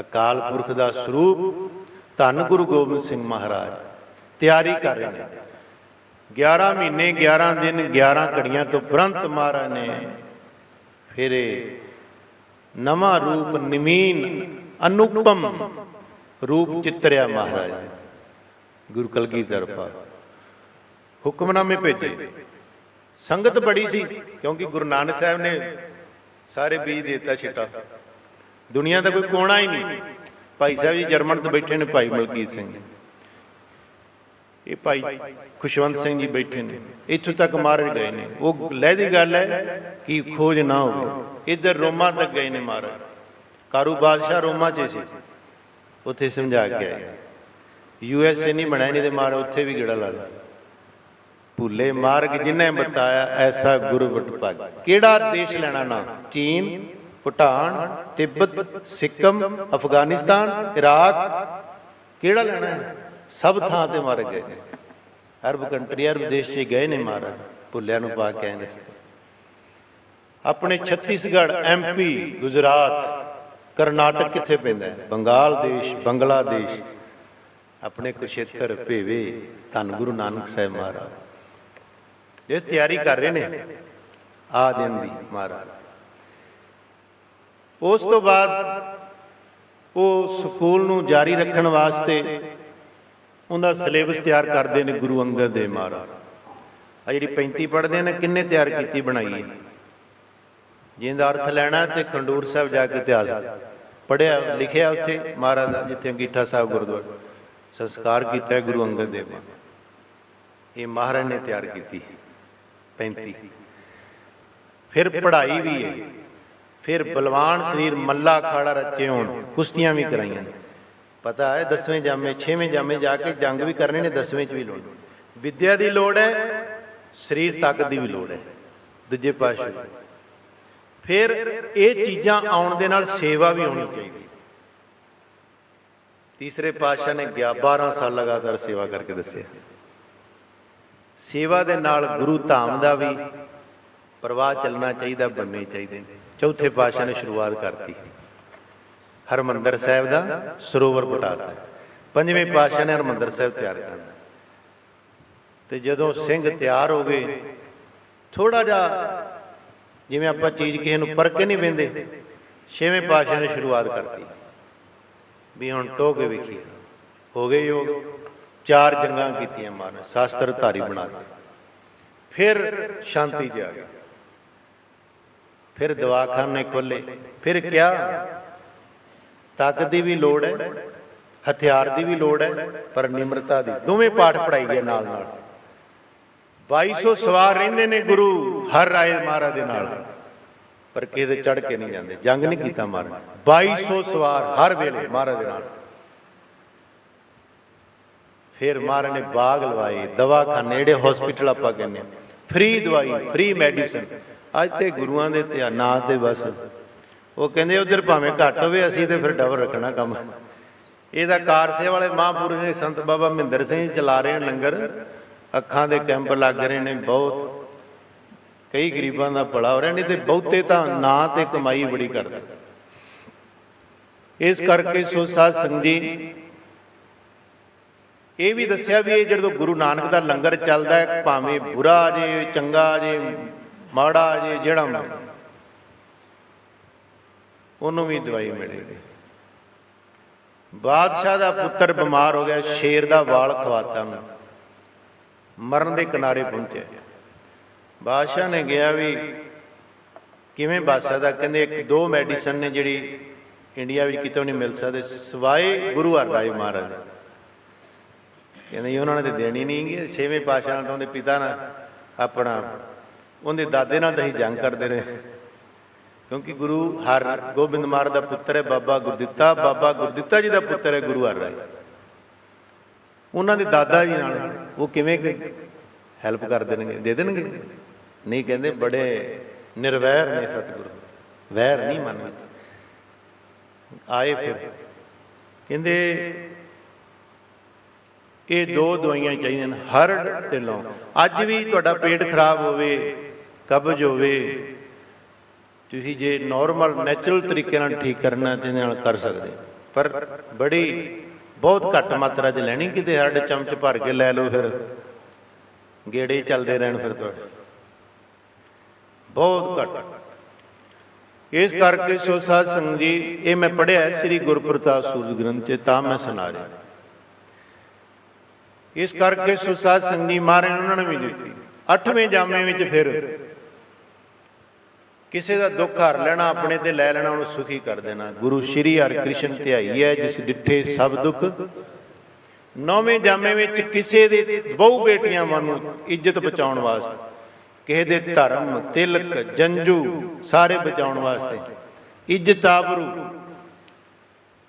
ਅਕਾਲ ਪੁਰਖ ਦਾ ਸਰੂਪ ਧੰਨ ਗੁਰੂ ਗੋਬਿੰਦ ਸਿੰਘ ਮਹਾਰਾਜ। ਤਿਆਰੀ ਕਰ ਰਹੇ ਨੇ। 11 ਮਹੀਨੇ 11 ਦਿਨ 11 ਘੜੀਆਂ ਤੋਂ ਪ੍ਰੰਤ ਮਹਾਰਾਜ ਨੇ ਫਿਰ ਨਵਾਂ ਰੂਪ, ਨਿਮੀਨ, ਅਨੁਪਮ ਰੂਪ ਚਿੱਤਰਿਆ ਮਹਾਰਾਜ। ਗੁਰੂ ਕਲਗੀਧਰ ਪਾ ਹੁਕਮਨਾਮੇ ਭੇਜੇ। ਸੰਗਤ ਬੜੀ ਸੀ, ਕਿਉਂਕਿ ਗੁਰੂ ਨਾਨਕ ਸਾਹਿਬ ਨੇ ਸਾਰੇ ਬੀਜ ਦਿੱਤਾ ਛਿੱਟਾ। ਦੁਨੀਆ ਦਾ ਕੋਈ ਕੋਣਾ ਹੀ ਨਹੀਂ। ਭਾਈ ਸਾਹਿਬ ਜੀ ਜਰਮਨ ਤੋਂ ਬੈਠੇ ਨੇ ਭਾਈ ਮਲਕੀਤ ਸਿੰਘ ਇਹ ਭਾਈ ਖੁਸ਼ਵੰਤ ਸਿੰਘ ਜੀ ਬੈਠੇ ਨੇ। ਇੱਥੋਂ ਤੱਕ ਮਹਾਰਾਜ ਗਏ ਨੇ। ਉਹ ਲਹਿਦੀ ਗੱਲ ਹੈ ਕਿ ਖੋਜ ਨਾ ਹੋਵੇ। ਇੱਧਰ ਰੋਮਾ ਤੱਕ ਗਏ ਨੇ ਮਹਾਰਾਜ। ਕਾਰੂ ਬਾਦਸ਼ਾਹ ਰੋਮਾ 'ਚ ਸੀ। ਉੱਥੇ ਸਮਝਾ ਕੇ ਆਏ। ਯੂ ਐਸ ਏ ਨਹੀਂ ਬਣਾਇਆ ਨਹੀਂ ਤੇ ਮਾਰ ਉੱਥੇ ਵੀ ਗੇੜਾ ਲਾ ਦੇ ਭੁੱਲੇ ਮਾਰਗ ਜਿਨੇ ਬਤਾਇਆ ਐਸਾ ਗੁਰੂ ਵਡਭਾਗ ਕਿਹੜਾ ਦੇਸ਼ ਲੈਣਾ ਨਾ? ਚੀਨ ਭੂਟਾਨ, ਤਿੱਬਤ, ਸਿੱਕਮ, ਅਫਗਾਨਿਸਤਾਨ, ਇਰਾਕ, ਕਿਹੜਾ ਲੈਣਾ ਹੈ? ਸਭ ਥਾਂ ਤੇ ਮਾਰੇ ਗਏ ਨੇ। ਅਰਬ ਕੰਟਰੀ, ਅਰਬ ਦੇਸ਼ 'ਚ ਗਏ ਨੇ ਮਹਾਰਾਜ, ਭੁੱਲਿਆਂ ਨੂੰ ਪਾ ਕੇ ਆਏ ਆਪਣੇ ਛੱਤੀਸਗੜ੍ਹ ਐਮਪੀ ਗੁਜਰਾਤ, ਕਰਨਾਟਕ ਕਿੱਥੇ ਪੈਂਦਾ ਹੈ? ਬੰਗਾਲ ਦੇਸ਼, ਬੰਗਲਾਦੇਸ਼। ਆਪਣੇ ਕੁਸ਼ੇਤਰ ਭੇਵੇ ਧੰਨ ਗੁਰੂ ਨਾਨਕ ਸਾਹਿਬ ਮਹਾਰਾਜ। ਇਹ ਤਿਆਰੀ ਕਰ ਰਹੇ ਨੇ। ਆ ਦਿਨ ਦੀ ਮਹਾਰਾਜ। ਉਸ ਤੋਂ ਬਾਅਦ ਉਹ ਸਕੂਲ ਨੂੰ ਜਾਰੀ ਰੱਖਣ ਵਾਸਤੇ ਉਹਦਾ ਸਿਲੇਬਸ ਤਿਆਰ ਕਰਦੇ ਨੇ ਗੁਰੂ ਅੰਗਦ ਦੇਵ ਮਹਾਰਾਜ। ਆ ਜਿਹੜੀ 35 ਪੜ੍ਹਦੇ ਨੇ, ਕਿੰਨੇ ਤਿਆਰ ਕੀਤੀ ਬਣਾਈ ਹੈ? ਜਿਹਦਾ ਅਰਥ ਲੈਣਾ ਤੇ ਖੰਡੂਰ ਸਾਹਿਬ ਜਾ ਕੇ ਇਤਿਹਾਸ ਪੜਿਆ ਲਿਖਿਆ ਉੱਥੇ ਮਹਾਰਾਜ ਦਾ, ਜਿੱਥੇ ਅੰਗੀਠਾ ਸਾਹਿਬ ਗੁਰਦੁਆਰਾ ਸੰਸਕਾਰ ਕੀਤਾ ਗੁਰੂ ਅੰਗਦ ਦੇਵ ਨੇ। ਇਹ ਮਹਾਰਾਜ ਨੇ ਤਿਆਰ ਕੀਤੀ 35 ਫਿਰ ਪੜ੍ਹਾਈ ਵੀ ਹੈ। ਫਿਰ ਬਲਵਾਨ ਸਰੀਰ ਮੱਲਾ ਅਖਾੜਾ ਰਚੇ ਹੋਣ, ਕੁਸ਼ਤੀਆਂ ਵੀ ਕਰਾਈਆਂ। ਨੇ ਪਤਾ ਹੈ 10ਵੇਂ ਜਾਮੇ 6ਵੇਂ ਜਾਮੇ ਜਾ ਕੇ ਜੰਗ ਵੀ ਕਰਨੇ ਨੇ 10ਵੇਂ ਚ ਵੀ ਲੋੜ। ਵਿਦਿਆ ਦੀ ਲੋੜ ਹੈ, ਸਰੀਰ ਤਾਕਤ ਦੀ ਵੀ ਲੋੜ ਹੈ। ਦੂਜੇ ਪਾਸੇ ਫਿਰ ਇਹ ਚੀਜ਼ਾਂ ਆਉਣ ਦੇ ਨਾਲ ਸੇਵਾ ਵੀ ਹੋਣੀ ਚਾਹੀਦੀ। ਤੀਸਰੇ ਪਾਤਸ਼ਾਹ ਨੇ 12 ਸਾਲ ਲਗਾਤਾਰ ਸੇਵਾ ਕਰਕੇ ਦੱਸਿਆ। ਸੇਵਾ ਦੇ ਨਾਲ ਗੁਰੂ ਧਾਮ ਦਾ ਵੀ ਪ੍ਰਵਾਹ ਚੱਲਣਾ ਚਾਹੀਦਾ, ਬਣਨੇ ਚਾਹੀਦੇ ਨੇ। ਚੌਥੇ ਪਾਤਸ਼ਾਹ ਨੇ ਸ਼ੁਰੂਆਤ ਕਰਤੀ। ਹਰਮੰਦਰ ਸਾਹਿਬ ਦਾ ਸਰੋਵਰ ਪਟਾਤਾ ਪੰਜਵੇਂ ਪਾਤਸ਼ਾਹ ਨੇ ਹਰਮੰਦਰ ਸਾਹਿਬ ਤਿਆਰ ਕਰਨਾ ਤੇ ਜਦੋਂ ਸਿੰਘ ਤਿਆਰ ਹੋ ਗਏ ਥੋੜਾ ਜਿਹਾ ਜਿਵੇਂ ਆਪਾਂ ਚੀਜ਼ ਕਿਸੇ ਨੂੰ ਪਰਖ ਕੇ ਨਹੀਂ ਵੇਂਦੇ ਛੇਵੇਂ ਪਾਤਸ਼ਾਹ ਨੇ ਸ਼ੁਰੂਆਤ ਕਰਤੀ। ਵੀ ਹੁਣ ਟੋਹ ਕੇ ਵੇਖੀ ਹੋ ਗਏ ਯੋਗ। ਚਾਰ ਜੰਗਾਂ ਕੀਤੀਆਂ ਮਾਨ ਸ਼ਾਸਤਰ ਧਾਰੀ ਬਣਾ ਕੇ ਫਿਰ ਸ਼ਾਂਤੀ ਚ ਆ ਗਏ। ਫਿਰ ਦਵਾਖਾਨੇ ਖੋਲੇ। ਫਿਰ ਕਿਹਾ ਤਾਕਤ ਦੀ ਵੀ ਲੋੜ ਹੈ, ਹਥਿਆਰ ਦੀ ਵੀ ਲੋੜ ਹੈ, ਪਰ ਨਿਮਰਤਾ ਦੀ। ਦੋਵੇਂ ਪਾਠ ਪੜਾਈ ਗਏ ਨਾਲ ਨਾਲ। 2200 ਸਵਾਰ ਰਹਿੰਦੇ ਨੇ ਗੁਰੂ ਹਰ ਰਾਏ ਮਹਾਰਾਜ ਦੇ ਨਾਲ। ਪਰ ਕਿਤੇ ਚੜ ਕੇ ਨਹੀਂ ਜਾਂਦੇ। ਜੰਗ ਨਹੀਂ ਕੀਤਾ ਮਹਾਰਾਜ। 2200 ਸਵਾਰ ਹਰ ਵੇਲੇ ਮਹਾਰਾਜ ਦੇ ਨਾਲ। ਫਿਰ ਮਹਾਰਾਜ ਨੇ ਬਾਗ ਲਵਾਏ। ਦਵਾਖਾਨੇ ਜਿਹੜੇ ਹਸਪੀਟਲ ਆਪਾਂ ਕਹਿੰਦੇ ਆ ਫ੍ਰੀ ਦਵਾਈ ਫ੍ਰੀ ਮੈਡੀਸਨ ਅੱਜ ਤੇ ਗੁਰੂਆਂ ਦੇ ਧਿਆ- ਤੇ ਬਸ। ਉਹ ਕਹਿੰਦੇ ਉਧਰ ਭਾਵੇਂ ਘੱਟ ਹੋਵੇ, ਅਸੀਂ ਤੇ ਫਿਰ ਡਬਲ ਰੱਖਣਾ ਕੰਮ। ਇਹਦਾ ਕਾਰਸੇ ਵਾਲੇ ਮਹਾਂਪੁਰਸ਼ ਨੇ ਸੰਤ ਬਾਬਾ ਮਹਿੰਦਰ ਸਿੰਘ ਚਲਾ ਰਹੇ ਨੇ ਲੰਗਰ। ਅੱਖਾਂ ਦੇ ਕੈਂਪ ਲੱਗ ਰਹੇ ਨੇ ਬਹੁਤ। ਕਈ ਗਰੀਬਾਂ ਦਾ ਭਲਾ ਹੋ ਰਿਹਾ, ਨਹੀਂ ਤੇ ਬਹੁਤੇ ਤਾਂ ਨਾਂ ਤੇ ਕਮਾਈ ਬੜੀ ਕਰਦੇ। ਇਸ ਕਰਕੇ ਸੋ ਸਾਧ ਸੰਗਤ ਜੀ ਇਹ ਵੀ ਦੱਸਿਆ ਵੀ ਇਹ ਜਦੋਂ ਗੁਰੂ ਨਾਨਕ ਦਾ ਲੰਗਰ ਚੱਲਦਾ ਹੈ, ਭਾਵੇਂ ਬੁਰਾ ਜੇ, ਚੰਗਾ ਜੇ ਮਾੜਾ ਜੇ ਜਿਹੜਾ ਉਹਨੂੰ ਵੀ ਦਵਾਈ ਮਿਲੇਗੀ। ਬਾਦਸ਼ਾਹ ਦਾ ਪੁੱਤਰ ਬਿਮਾਰ ਹੋ ਗਿਆ, ਸ਼ੇਰ ਦਾ ਵਾਲ ਖਵਾਤਾ ਉਹਨੂੰ। ਮਰਨ ਦੇ ਕਿਨਾਰੇ ਪਹੁੰਚਿਆ। ਬਾਦਸ਼ਾਹ ਨੇ ਗਿਆ ਵੀ, ਕਿਵੇਂ ਬਾਦਸ਼ਾਹ ਦਾ? ਕਹਿੰਦੇ ਇੱਕ ਦੋ ਮੈਡੀਸਨ ਨੇ ਜਿਹੜੀ ਇੰਡੀਆ ਵਿੱਚ ਕਿਤੇ ਨਹੀਂ ਮਿਲ ਸਕਦੇ, ਸਵਾਏ ਗੁਰੂ ਹਰਰਾਏ ਮਹਾਰਾਜ ਦੇ। ਕਹਿੰਦੇ ਜੀ, ਉਹਨਾਂ ਨੇ ਤੇ ਦੇਣੀ ਨਹੀਂ ਗੀ ਛੇਵੇਂ ਪਾਤਸ਼ਾਹ ਨਾਲ ਤਾਂ ਉਹਦੇ ਪਿਤਾ ਨਾਲ ਆਪਣਾ ਉਹਦੇ ਦਾਦੇ ਨਾਲ ਤਾਂ ਹੀ ਜੰਗ ਕਰਦੇ ਰਹੇ। ਕਿਉਂਕਿ ਗੁਰੂ ਹਰ ਗੋਬਿੰਦ ਮਹਾਰਾਜ ਦਾ ਪੁੱਤਰ ਹੈ ਬਾਬਾ ਗੁਰਦਿੱਤਾ। ਬਾਬਾ ਗੁਰਦਿੱਤਾ ਜੀ ਦਾ ਪੁੱਤਰ ਹੈ ਗੁਰੂ ਹਰ ਰਾਏ ਉਹਨਾਂ ਦੇ ਦਾਦਾ ਜੀ ਨਾਲ ਉਹ ਕਿਵੇਂ ਹੈਲਪ ਕਰ ਦੇਣਗੇ? ਦੇ ਦੇਣਗੇ? ਨਹੀਂ ਕਹਿੰਦੇ, ਬੜੇ ਨਿਰਵੈਰ ਨੇ ਸਤਿਗੁਰੂ। ਵੈਰ ਨਹੀਂ ਮਨ ਵਿੱਚ ਆਏ ਫਿਰ। ਕਹਿੰਦੇ, ਇਹ ਦੋ ਦਵਾਈਆਂ ਚਾਹੀਦੀਆਂ ਨੇ ਹਰੜ ਤੇ ਲੌਂਗ। ਅੱਜ ਵੀ ਤੁਹਾਡਾ ਪੇਟ ਖਰਾਬ ਹੋਵੇ ਕਬਜ਼ ਹੋਵੇ ਤੁਸੀਂ ਜੇ ਨਾਰਮਲ ਨੈਚੁਰਲ ਤਰੀਕੇ ਨਾਲ ਠੀਕ ਕਰਨਾ ਤੇ ਇਹਦੇ ਨਾਲ ਕਰ ਸਕਦੇ ਪਰ ਬੜੀ, ਬਹੁਤ ਘੱਟ ਮਾਤਰਾ 'ਚ ਲੈਣੀ, ਕਿਤੇ ਸਾਡੇ ਚਮਚ ਭਰ ਕੇ ਲੈ ਲਓ ਫਿਰ। ਗੇੜੇ ਚੱਲਦੇ ਰਹਿਣ ਫਿਰ ਤੁਹਾਡੇ। ਬਹੁਤ ਘੱਟ। ਇਸ ਕਰਕੇ ਸੋ ਸਾਧ ਸੰਗਤ ਜੀ, ਇਹ ਮੈਂ ਪੜਿਆ ਸ੍ਰੀ ਗੁਰਪ੍ਰਤਾਪ ਸੂਰਜ ਗ੍ਰੰਥ 'ਚ, ਤਾਂ ਮੈਂ ਸੁਣਾ ਰਿਹਾ। ਇਸ ਕਰਕੇ ਸੋ ਸਾਧ ਸੰਗਤ ਜੀ, ਮਹਾਰਾਜ ਉਹਨਾਂ ਨੇ ਵੀ ਦਿੱਤੀ। ਅੱਠਵੇਂ ਜਾਮੇ ਵਿੱਚ ਫਿਰ ਕਿਸੇ ਦਾ ਦੁੱਖ ਹਰ ਲੈਣਾ, ਆਪਣੇ ਤੇ ਲੈ ਲੈਣਾ, ਉਹਨੂੰ ਸੁਖੀ ਕਰ ਦੇਣਾ। ਗੁਰੂ ਸ਼੍ਰੀ ਹਰਿਕ੍ਰਿਸ਼ਨ ਧਿਆਈ ਹੈ, ਜਿਸ ਡਿੱਠੇ ਸਭ ਦੁੱਖ। ਨੌਵੇਂ ਜਾਮੇ ਵਿੱਚ ਕਿਸੇ ਦੇ ਬਹੁ ਬੇਟੀਆਂ ਵਾਂਗੂ ਇੱਜ਼ਤ ਬਚਾਉਣ ਵਾਸਤੇ, ਕਿਸੇ ਦੇ ਧਰਮ, ਤਿਲਕ, ਜੰਜੂ ਸਾਰੇ ਬਚਾਉਣ ਵਾਸਤੇ, ਇੱਜ਼ਤ ਆਬਰੂ,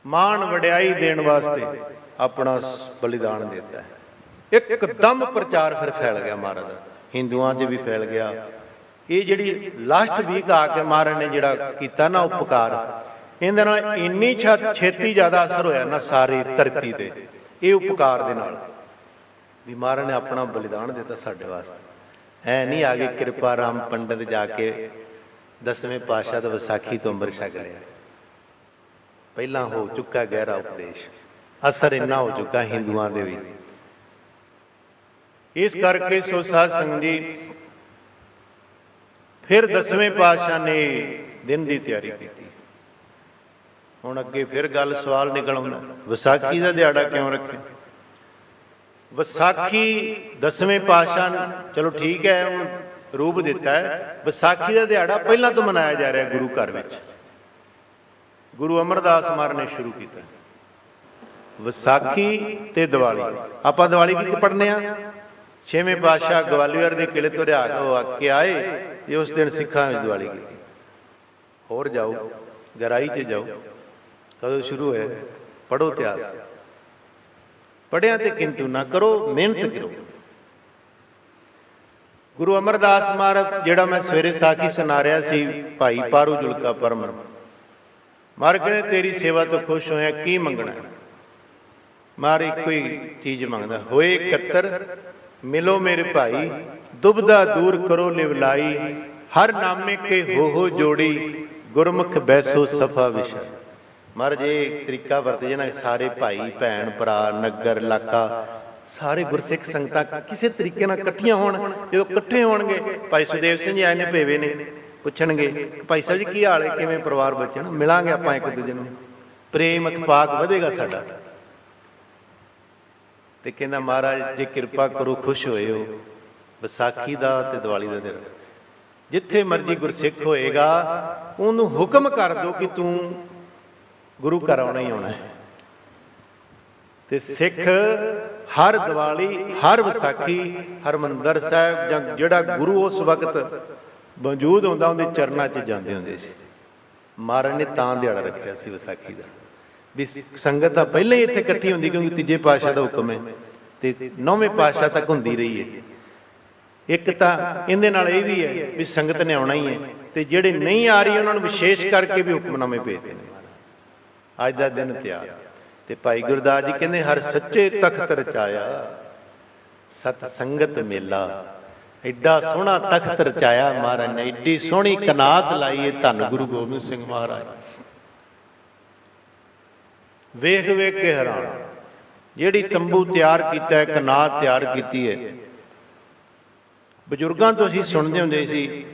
ਮਾਣ ਵਡਿਆਈ ਦੇਣ ਵਾਸਤੇ ਆਪਣਾ ਬਲੀਦਾਨ ਦਿੱਤਾ ਹੈ। ਇੱਕਦਮ ਪ੍ਰਚਾਰ ਫਿਰ ਫੈਲ ਗਿਆ ਮਹਾਰਾਜ, ਹਿੰਦੂਆਂ 'ਚ ਵੀ ਫੈਲ ਗਿਆ ਇਹ ਜਿਹੜੀ ਲਾਸਟ ਵੀਕ ਆ ਕੇ ਮਹਾਰਾਜ ਨੇ ਜਿਹੜਾ ਕੀਤਾ ਨਾ ਉਪਕਾਰ, ਇਹਦੇ ਨਾਲ ਇੰਨੀ ਛੇਤੀ ਜ਼ਿਆਦਾ ਅਸਰ ਹੋਇਆ ਨਾ ਸਾਰੀ ਧਰਤੀ ਤੇ, ਇਹ ਉਪਕਾਰ ਦੇ ਨਾਲ। ਵੀ ਮਹਾਰਾਜ ਨੇ ਆਪਣਾ ਬਲੀਦਾਨ ਦਿੱਤਾ ਸਾਡੇ ਵਾਸਤੇ। ਐ ਨਹੀਂ ਆ ਗਈ ਕਿਰਪਾ ਰਾਮ ਪੰਡਤ ਜਾ ਕੇ ਦਸਵੇਂ ਪਾਤਸ਼ਾਹ ਦਾ ਵਿਸਾਖੀ ਤੋਂ ਅੰਮ੍ਰਿਤ ਛਕ ਲਿਆ। ਪਹਿਲਾਂ ਹੋ ਚੁੱਕਾ ਗਹਿਰਾ ਉਪਦੇਸ਼, ਅਸਰ ਇੰਨਾ ਹੋ ਚੁੱਕਾ ਹਿੰਦੂਆਂ ਦੇ ਵੀ। ਇਸ ਕਰਕੇ ਸੋ ਸਾਧ ਸੰਗਤ ਜੀ ਫਿਰ ਦਸਵੇਂ ਪਾਤਸ਼ਾਹ ਨੇ ਦਿਨ ਦੀ ਤਿਆਰੀ ਕੀਤੀ। ਹੁਣ ਅੱਗੇ ਫਿਰ ਗੱਲ ਸਵਾਲ ਨਿਕਲ ਆਉਂਦਾ, ਵਿਸਾਖੀ ਦਾ ਦਿਹਾੜਾ ਕਿਉਂ ਰੱਖਿਆ? ਵਿਸਾਖੀ ਦਸਵੇਂ ਪਾਤਸ਼ਾਹ ਨੇ ਚਲੋ ਠੀਕ ਹੈ, ਹੁਣ ਰੂਪ ਦਿੱਤਾ ਹੈ। ਵਿਸਾਖੀ ਦਾ ਦਿਹਾੜਾ ਪਹਿਲਾਂ ਤੋਂ ਮਨਾਇਆ ਜਾ ਰਿਹਾ ਗੁਰੂ ਘਰ ਵਿੱਚ। ਗੁਰੂ ਅਮਰਦਾਸ ਮਹਾਰਾਜ ਨੇ ਸ਼ੁਰੂ ਕੀਤਾ। ਵਿਸਾਖੀ ਤੇ ਦੀਵਾਲੀ। ਆਪਾਂ ਦੀਵਾਲੀ ਕੀ ਪੜ੍ਹਨੇ ਆ? ਛੇਵੇਂ ਪਾਤਸ਼ਾਹ ਗਵਾਲੀਅਰ ਦੇ ਕਿਲੇ ਤੋਂ ਰਿਆ ਹੋ ਕੇ ਆਏ ਤੇ ਉਸ ਦਿਨ ਸਿੱਖਾਂ ਵਿੱਚ ਦੀਵਾਲੀ ਕੀਤੀ। ਹੋਰ ਜਾਓ, ਗਹਿਰਾਈ 'ਚ ਜਾਓ। ਕਦੋਂ ਸ਼ੁਰੂ ਹੋਇਆ? ਪੜੋ ਇਤਿਹਾਸ। ਪੜਿਆ ਤੇ ਕਿੰਤੂ ਨਾ ਕਰੋ, ਮਿਹਨਤ ਕਰੋ। ਗੁਰੂ ਅਮਰਦਾਸ ਮਹਾਰਾਜ, ਜਿਹੜਾ ਮੈਂ ਸਵੇਰੇ ਸਾਖੀ ਸੁਣਾ ਰਿਹਾ ਸੀ, ਭਾਈ ਪਾਰੂ ਜੁਲਕਾ ਪਰਮਨ ਮਾਰ ਕਹਿੰਦੇ ਤੇਰੀ ਸੇਵਾ ਤੋਂ ਖੁਸ਼ ਹੋਇਆ, ਕੀ ਮੰਗਣਾ? ਮਾਰ ਇੱਕੋ ਹੀ ਚੀਜ਼ ਮੰਗਦਾ, ਹੋਏ ਇਕੱਤਰ ਮਿਲੋ ਮੇਰੇ ਭਾਈ ਦੁਬਦਾ ਦੂਰ ਕਰੋ ਲਿਵਲਾਈ ਹਰ ਨਾਮੇ ਕੇ ਹੋ ਹੋ ਜੋੜੀ, ਗੁਰਮੁਖ ਬੈਸੋ ਸਫਾ ਵਿਸ਼ਾ ਮਹਾਰਾਜ, ਇਹ ਤਰੀਕਾ ਵਰਤੇ ਜਨਾ ਸਾਰੇ ਭਾਈ, ਭੈਣ, ਭਰਾ, ਨਗਰ, ਇਲਾਕਾ, ਸਾਰੇ ਗੁਰਸਿੱਖ ਸੰਗਤਾਂ ਕਿਸੇ ਤਰੀਕੇ ਨਾਲ ਇਕੱਠੀਆਂ ਹੋਣ, ਜਦੋਂ ਇਕੱਠੇ ਹੋਣਗੇ, ਭਾਈ ਸੁਦੇਵ ਸਿੰਘ ਜੀ ਆਏ ਨੇ, ਭੇਵੇ ਨੇ, ਪੁੱਛਣਗੇ, ਭਾਈ ਸਾਹਿਬ ਜੀ, ਕੀ ਹਾਲ ਹੈ? ਕਿਵੇਂ ਪਰਿਵਾਰ ਬੱਚੇ ਨੂੰ? ਮਿਲਾਂਗੇ ਆਪਾਂ ਇੱਕ ਦੂਜੇ ਨੂੰ। ਪ੍ਰੇਮ ਇਤਫਾਕ ਵਧੇਗਾ ਸਾਡਾ। ਤੇ ਕਹਿੰਦਾ, ਮਹਾਰਾਜ, ਜੇ ਕਿਰਪਾ ਕਰੋ, ਖੁਸ਼ ਹੋਏ ਹੋ ਵਿਸਾਖੀ ਦਾ ਤੇ ਦੀਵਾਲੀ ਦਾ ਦਿਨ। ਜਿੱਥੇ ਮਰਜ਼ੀ ਗੁਰਸਿੱਖ ਹੋਏਗਾ, ਉਹਨੂੰ ਹੁਕਮ ਕਰ ਦਿਓ ਕਿ ਤੂੰ ਗੁਰੂ ਘਰ ਆਉਣਾ ਹੀ ਆਉਣਾ ਹੈ। ਤੇ ਸਿੱਖ ਹਰ ਦੀਵਾਲੀ, ਹਰ ਵਿਸਾਖੀ, ਹਰਮੰਦਰ ਸਾਹਿਬ ਜਾਂ ਜਿਹੜਾ ਗੁਰੂ ਉਸ ਵਕਤ ਮੌਜੂਦ ਹੁੰਦਾ, ਉਹਦੇ ਚਰਨਾਂ 'ਚ ਜਾਂਦੇ ਹੁੰਦੇ ਸੀ। ਮਹਾਰਾਜ ਨੇ ਤਾਂ ਦਿਹਾੜਾ ਰੱਖਿਆ ਸੀ ਵਿਸਾਖੀ ਦਾ। ਵੀ ਸੰਗਤ ਤਾਂ ਪਹਿਲਾਂ ਹੀ ਇੱਥੇ ਇਕੱਠੀ ਹੁੰਦੀ ਕਿਉਂਕਿ ਤੀਜੇ ਪਾਤਸ਼ਾਹ ਦਾ ਹੁਕਮ ਹੈ ਤੇ ਨੌਵੇਂ ਪਾਤਸ਼ਾਹ ਤੱਕ ਹੁੰਦੀ ਰਹੀ ਹੈ। ਇੱਕ ਤਾਂ ਇਹਦੇ ਨਾਲ ਇਹ ਵੀ ਹੈ ਵੀ ਸੰਗਤ ਨੇ ਆਉਣਾ ਹੀ ਹੈ ਤੇ ਜਿਹੜੇ ਨਹੀਂ ਆ ਰਹੀ ਉਹਨਾਂ ਨੂੰ ਵਿਸ਼ੇਸ਼ ਕਰਕੇ ਵੀ ਹੁਕਮਨਾਮੇ ਭੇਜਦੇ ਨੇ ਅੱਜ ਦਾ ਦਿਨ ਤਿਆਰ। ਤੇ ਭਾਈ ਗੁਰਦਾਸ ਜੀ ਕਹਿੰਦੇ, ਹਰ ਸੱਚੇ ਤਖਤ ਰਚਾਇਆ, ਸਤ ਸੰਗਤ ਮੇਲਾ। ਐਡਾ ਸੋਹਣਾ ਤਖਤ ਰਚਾਇਆ ਮਹਾਰਾਜ ਨੇ, ਐਡੀ ਸੋਹਣੀ ਕਨਾਤ ਲਾਈ ਹੈ ਧੰਨ ਗੁਰੂ ਗੋਬਿੰਦ ਸਿੰਘ ਮਹਾਰਾਜ। ਵੇਖ ਵੇਖ ਕੇ ਹੈਰਾਨ। ਜਿਹੜੀ ਤੰਬੂ ਤਿਆਰ ਕੀਤਾ ਹੈ ਕਨਾਤ ਤਿਆਰ ਕੀਤੀ ਹੈ। ਬਜ਼ੁਰਗਾਂ ਤੋਂ ਅਸੀਂ ਸੁਣਦੇ ਹੁੰਦੇ ਸੀ